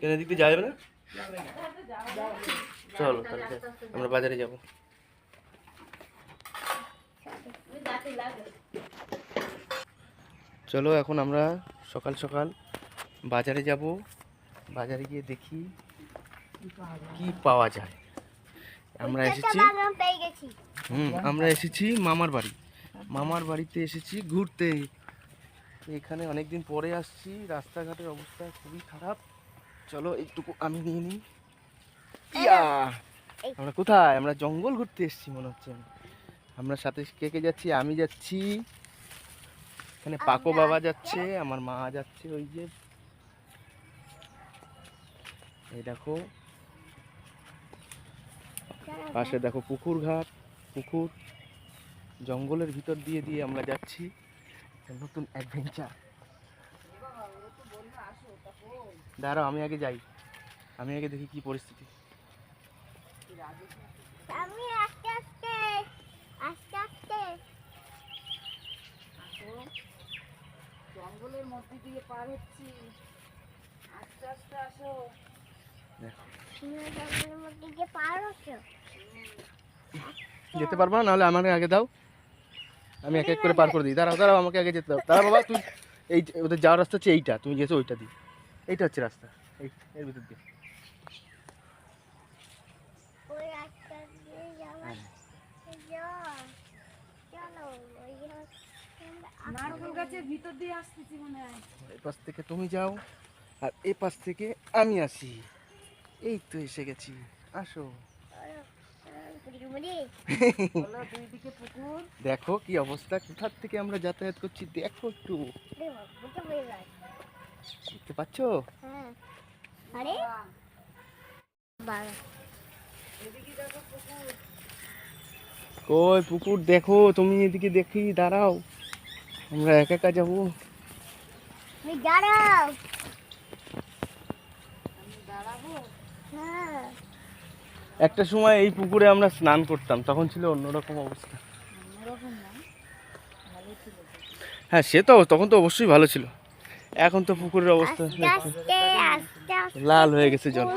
কেন দিক দিয়ে যাওয়া যাবে না? চলো তাহলে আমরা বাজারে যাব। চলো এখন আমরা সকাল সকাল বাজারে যাব। বাজারে গিয়ে দেখি কি পাওয়া যায়। আমরা এসেছি। পেয়ে হুম আমরা এসেছি মামার বাড়ি। মামার বাড়িতে এসেছি ঘুরতে। এখানে অনেকদিন পরে আসছি রাস্তাঘাটের অবস্থা খুবই খারাপ। চলো একটুকু আমি নিয়ে নিই। ইয়া! আমরা কোথায়? আমরা জঙ্গল ঘুরতে এসেছি মনে হচ্ছে। আমরা সাথে কে কে যাচ্ছি? আমি যাচ্ছি। এখানে পাকো বাবা যাচ্ছে আমার মা যাচ্ছে ওই যে। এই দেখো। পাশে দেখো পুকুর ঘাট পুকুর। জঙ্গলের ভিতর দিয়ে দিয়ে আমরা যাচ্ছি। একটা নতুন অ্যাডভেঞ্চার দাঁড়াও আমি আগে যাই। আমি আগে দেখি কি পরিস্থিতি। আমি আস্তে আস্তে আস্তে আস্তে। জঙ্গলের মধ্যে দিয়ে পার হচ্ছি। আস্তে আস্তে আসো। জঙ্গলের মধ্যে গিয়ে পার হচ্ছ? যেতে পারব না নাহলে আমাকে আগে দাও। আমি এক এক করে পার করে দিই। দাঁড়াও দাঁড়াও আমাকে আগে যেতে দাও। দাঁড়াও বাবা তুই এই যে- ওদের যাওয়ার রাস্তা হচ্ছে এইটা তুমি গেছো ওইটা দিই। এইটা হচ্ছে রাস্তা এই এর ভিতর দিয়ে। এই পাশ থেকে তুমি যাও আর পাশ থেকে আমি আসি। এই তো এসে গেছি। আসো বুড়ি বুড়ি বলো দুই দিকে পুকুর দেখো কি অবস্থা কোথার থেকে আমরা যাতায়াত করছি দেখো একটু। দেখতে পাচ্ছ? হ্যাঁ। আরে? বাবা। এদিকে দেখো পুকুর। কই পুকুর দেখো তুমি এদিকে দেখি দাঁড়াও। আমরা একা একা যাব। দাঁড়াও। দাঁড়াবো? হ্যাঁ। একটা সময় এই পুকুরে আমরা স্নান করতাম তখন ছিল অন্যরকম অবস্থা। হ্যাঁ সে তো তখন তো অবশ্যই ভালো ছিল। এখন তো পুকুরের অবস্থা লাল হয়ে গেছে জল।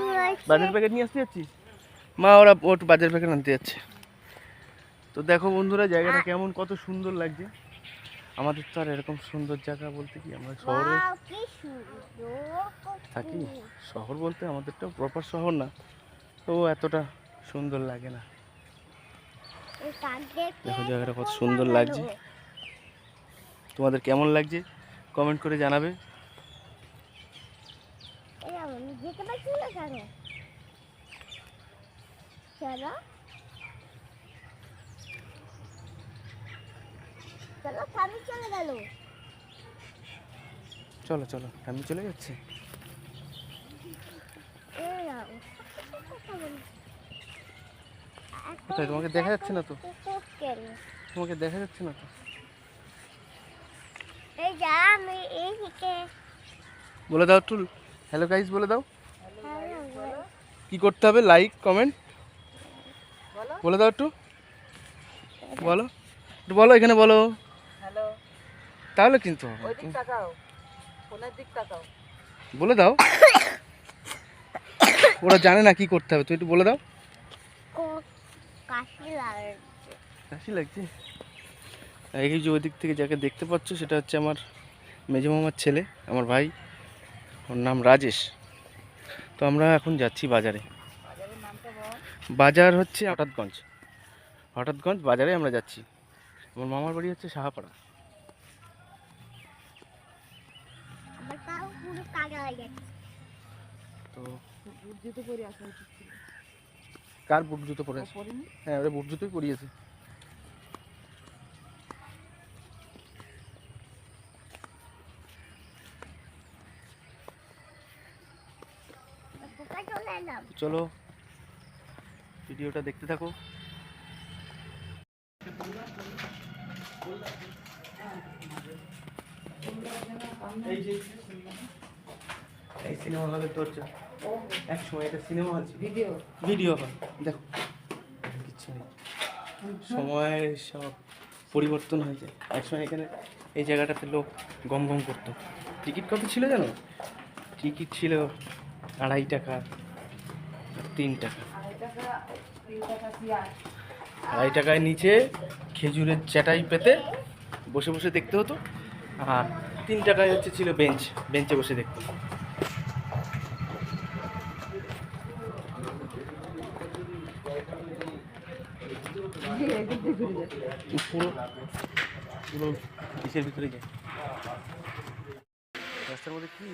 বাজার প্যাকেট নিয়ে আসতে যাচ্ছি মা ওরা ওর বাজার প্যাকেট আনতে যাচ্ছে। তো দেখো বন্ধুরা জায়গাটা কেমন কত সুন্দর লাগছে। আমাদের তো আর এরকম সুন্দর জায়গা বলতে কি আমরা শহরে থাকি। শহর বলতে আমাদেরটা প্রপার শহর না। তো এতটা সুন্দর লাগে না। দেখো জায়গাটা কত সুন্দর লাগছে। তোমাদের কেমন লাগছে? কমেন্ট করে জানাবে। চলো। চলো চলো আমি চলে যাচ্ছি এই নাও। কথা বলি। কোথায়? তোমাকে দেখা যাচ্ছে না তো? তোমাকে দেখা যাচ্ছে না তো? বলে দাও একটু হ্যালো গাইস বলে দাও। কি করতে হবে? লাইক কমেন্ট বলে। দাও একটু। বলো। একটু বলো এখানে বলো। তাহলে কিন্তু বলে দাও। ওরা জানে না কি করতে হবে। তুই একটু বলে দাও। কাশি লাগছে। হাসি লাগছে? এই যে ওই দিক থেকে যাকে দেখতে পাচ্ছ সেটা হচ্ছে আমার মেজো মামার ছেলে আমার ভাই। ওর নাম রাজেশ। তো আমরা এখন যাচ্ছি বাজারে। বাজার হচ্ছে হঠাৎগঞ্জ। হঠাৎগঞ্জ বাজারে আমরা যাচ্ছি। আমার মামার বাড়ি হচ্ছে সাহাপাড়া। তো জুতো পরে আসা উচিত কার বুট জুতো পরে পরেছে হ্যাঁ ওরা বুট জুতোই পরিয়েছে। চলো ভিডিওটা দেখতে থাকো। এই সিনেমা হলে তোর এক সময় এটা সিনেমা হল ভিডিও ভিডিও হল দেখো। কিচ্ছু নেই। সময় সব পরিবর্তন হয়েছে। একসময় এখানে এই জায়গাটাতে লোক গম গম করতো। টিকিট কত ছিল জানো? টিকিট ছিল আড়াই টাকা তিন টাকা। আড়াই টাকায় নিচে খেজুরের চাটাই পেতে বসে বসে দেখতে হতো। আর তিন টাকায় হচ্ছে ছিল বেঞ্চ। বেঞ্চে বসে দেখতে হতো। পুরো ভিতরে যায় রাস্তার মধ্যে কি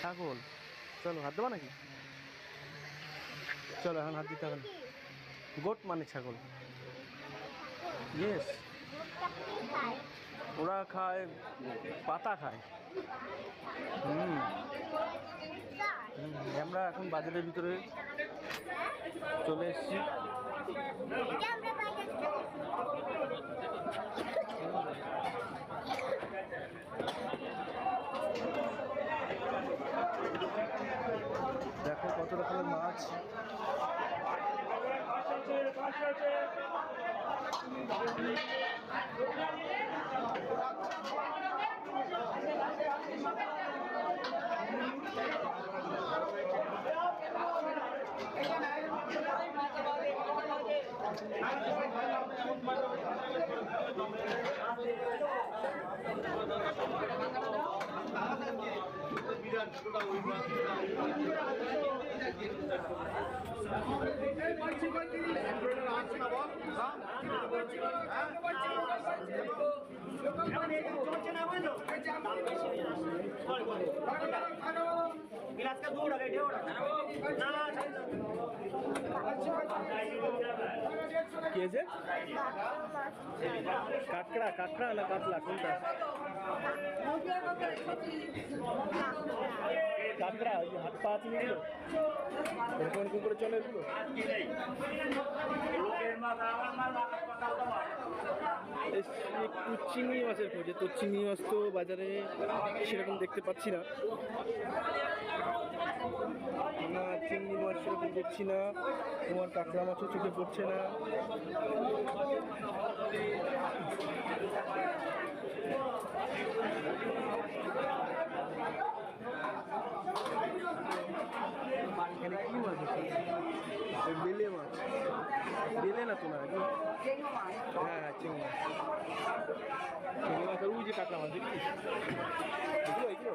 ছাগল চলো হাত দেবা নাকি চলো এখন হাত দিতে হবে গোট মানে ছাগল ইয়েস ওরা খায় পাতা খায় হুম, আমরা এখন বাজারের ভিতরে চলে এসেছি দেখো কত রকমের মাছ। गिलास का दो टाका देव टाका ना কি কাঁকড়া কাঁকড়া না কাতলা? কোনটা? কাঁকড়া, ওই হাত পা আছে এগুলো এরকম এরকম করে চলে এগুলো? একটু চিংড়ি মাছের খোঁজে। তো চিংড়ি মাছ তো বাজারে সেরকম দেখতে পাচ্ছি না। চিংড়ি মাছ সেরকম দেখছি না। তোমার কাঁকড়া মাছও চোখে পড়ছে না। এখানে কি মাছ বেলে মাছ। বেলে না তো হ্যাঁ হ্যাঁ চিংড়ি মাছ। চিংড়ি মাছ ওই যে কাঁকড়া মাছ দেখছিস? এগুলো এগুলো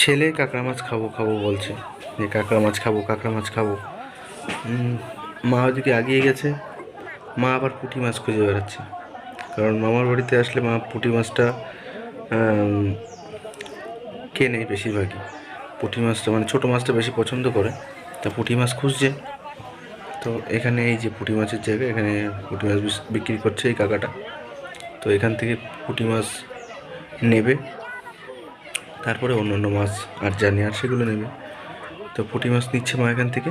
ছেলে কাঁকড়া মাছ খাব খাব বলছে। যে কাঁকড়া মাছ খাব, কাঁকড়া মাছ খাব। মা ওদিকে আগিয়ে গেছে। মা আবার পুঁটি মাছ খুঁজে বেড়াচ্ছে। কারণ মামার বাড়িতে আসলে মা পুঁটি মাছটা কেনে বেশিরভাগই? পুঁটি মাছটা মানে ছোটো মাছটা বেশি পছন্দ করে। তা পুঁটি মাছ খুঁজছে। তো এখানে এই যে পুঁটি মাছের জায়গা, এখানে পুঁটি মাছ বিক্রি করছে এই কাকাটা। তো এখান থেকে পুঁটি মাছ নেবে। তারপরে অন্য অন্য মাছ আর জানি আর সেগুলো নেবে। তো পুঁটি মাছ নিচ্ছে মা এখান থেকে।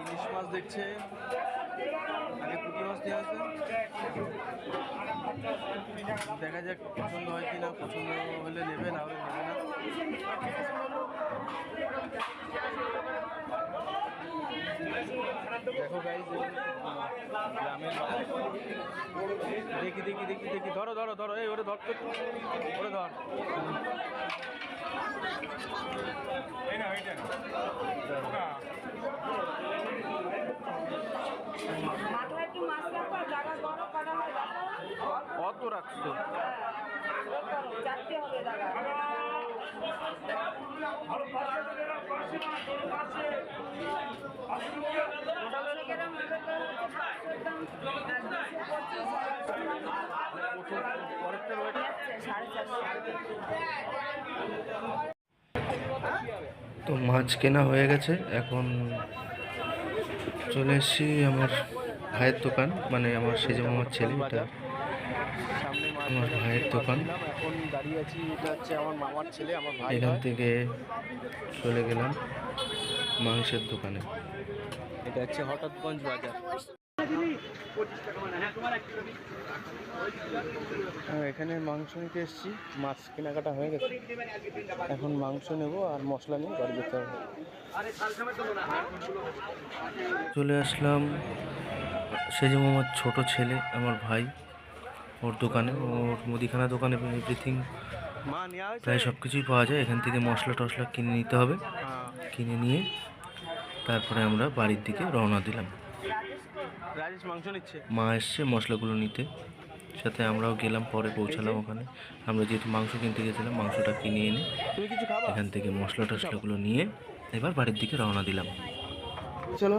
ইলিশ মাছ দেখছে। আগে পুঁটি মাছ নিয়ে আসবে দেখা যাক পছন্দ হয় কি না পছন্দ হলে নেবে, না হলে নেবে না। দেখো গাইজ গ্রামের দেখি দেখি দেখি দেখি। ধরো ধরো ধরো। এই, ওরে ধর ওরে ধর। কত রাখছো? হবে তো মাছ কেনা হয়ে গেছে, এখন চলে এসেছি আমার ভাইয়ের দোকান মানে আমার সেজে মামার ছেলে, এটা আমার ভাইয়ের দোকান। এখন থেকে চলে গেলাম মাংসের দোকানে। এটা হচ্ছে হঠাৎগঞ্জ বাজার। এখানে মাংস নিতে এসেছি। মাছ কেনাকাটা হয়ে গেছে। এখন মাংস নেব আর মশলা নিয়ে বাড়ি যেতে হবে। চলে আসলাম। সেজে মামার ছোট ছেলে আমার ভাই ওর দোকানে। ওর মুদিখানা দোকানে এভরিথিং প্রায় সব কিছুই পাওয়া যায়। এখান থেকে মশলা টশলা কিনে নিতে হবে। হ্যাঁ। কিনে নিয়ে তারপরে আমরা বাড়ির দিকে রওনা দিলাম। রাজেশ মাংস নিচ্ছে। মা এসছে মশলাগুলো নিতে। সাথে আমরাও গেলাম পরে পৌঁছালাম ওখানে। আমরা যেহেতু মাংস কিনতে গেছিলাম মাংসটা কিনে এনে কিছু এখান থেকে মশলা টশলাগুলো নিয়ে এবার বাড়ির দিকে রওনা দিলাম। চলো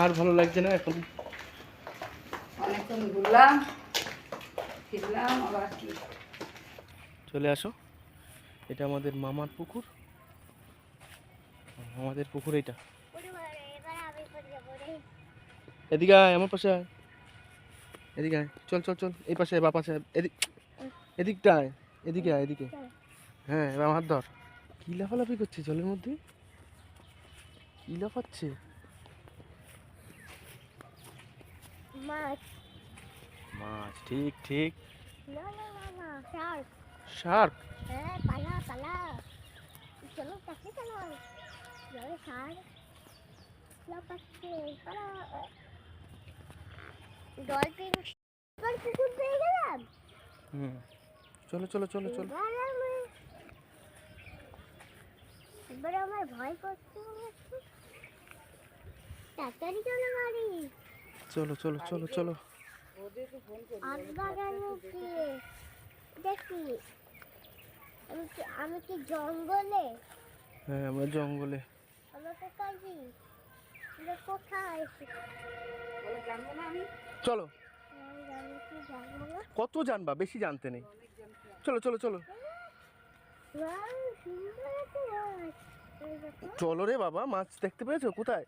আর ভালো লাগছে না এখন? অনেকক্ষণ ঘুরলাম ফিরলাম আবার চলে আসো। এটা আমাদের মামার পুকুর। আমাদের পুকুর এটা পুরো এবার আমি পড়ে যাব রে এদিকে আয় আমার পাশে আয়। এদিকে আয় চল চল চল এই পাশে বা পাশে এদিক এদিকটা আয় এদিকে আয় এদিকে। হ্যাঁ এবার আমার ধর। কি লাফালাফি করছে জলের মধ্যে? কি লাফাচ্ছে? মাছ। মাছ ঠিক ঠিক। না না না না শার্ক। শার্ক? হ্যাঁ পালা পালা। চলো কাছে চলো। জলে শার্ক। লাপাচ্ছে পালা। ডলফিন পুকুর পেয়ে গেলাম? হুম। চলো চলো চলো চলো। এবার আমি আমার ভয় করছে তাড়াতাড়ি চলো বাড়ি। চলো চলো চলো চলো। দেখি আমি কি আমি কি জঙ্গলে? হ্যাঁ আমরা জঙ্গলে। আমাকে কাজি। চলো আমি? জানি কি কত জানবা? বেশি জানতে নেই। চলো চলো চলো। চলো রে বাবা মাছ দেখতে পেয়েছ? কোথায়?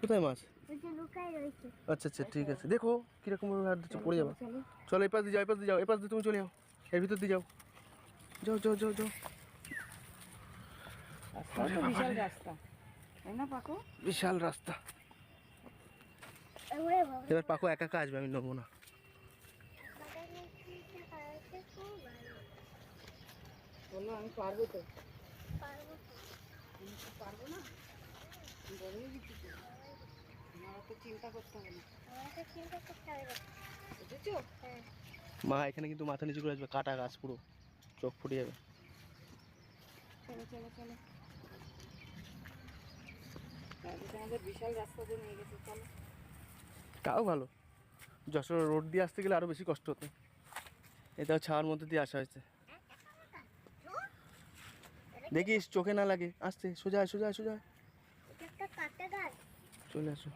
কোথায় মাছ? আচ্ছা আচ্ছা ঠিক আছে। দেখো কীরকম হাত দিচ্ছ পড়ে যাবা। চলো চলো এই পাশ দিয়ে যাও এই পাশ দিয়ে যাও এই পাশ দিয়ে তুমি চলে যাও। এর ভিতর দিয়ে যাও। যাও যাও যাও যাও। বিশাল রাস্তা। তাই না পাকো? বিশাল রাস্তা। এবার পাখো একা একা আসবে আমি নেব না। বলল আমি পারব তো। পারব আমি তো পারব না? আমি দিচ্ছি আমার অত চিন্তা করতে হবে না। আমাকে চিন্তা করতে হবে। বুঝেছ? হ্যাঁ, মা এখানে কিন্তু মাথা নিচু করে আসবে কাটা গাছ পুরো চোখ ফুটে যাবে। চলো চলো চলো। রাজেশ আমাদের বিশাল রাস্তা দিয়ে নিয়ে গেছে চলো। তাও ভালো। যশোর রোড দিয়ে আসতে গেলে আরও বেশি কষ্ট হতো। এটাও ছাওয়ার মধ্যে দিয়ে আসা হয়েছে। দেখিস চোখে না লাগে। আসতে সোজা আয়, সোজা সোজা। চলে আসো।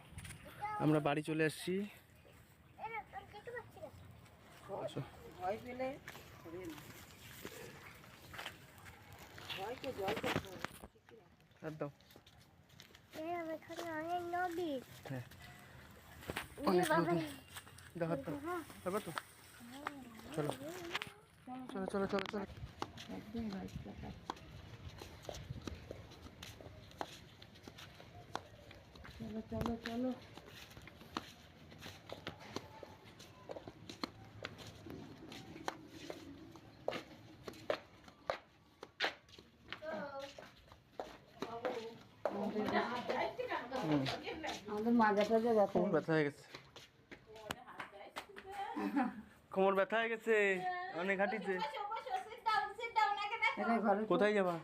আমরা বাড়ি চলে আসছি। আর দাও। হাত দাও পারবে তো। চলো। চলো চলো চলো চলো। চলো চলো চলো। মাজা টাজা ব্যথা কোমর ব্যথা হয়ে গেছে। কোমর ব্যথা হয়ে গেছে অনেক হাঁটিছে। কোথায় যাবা?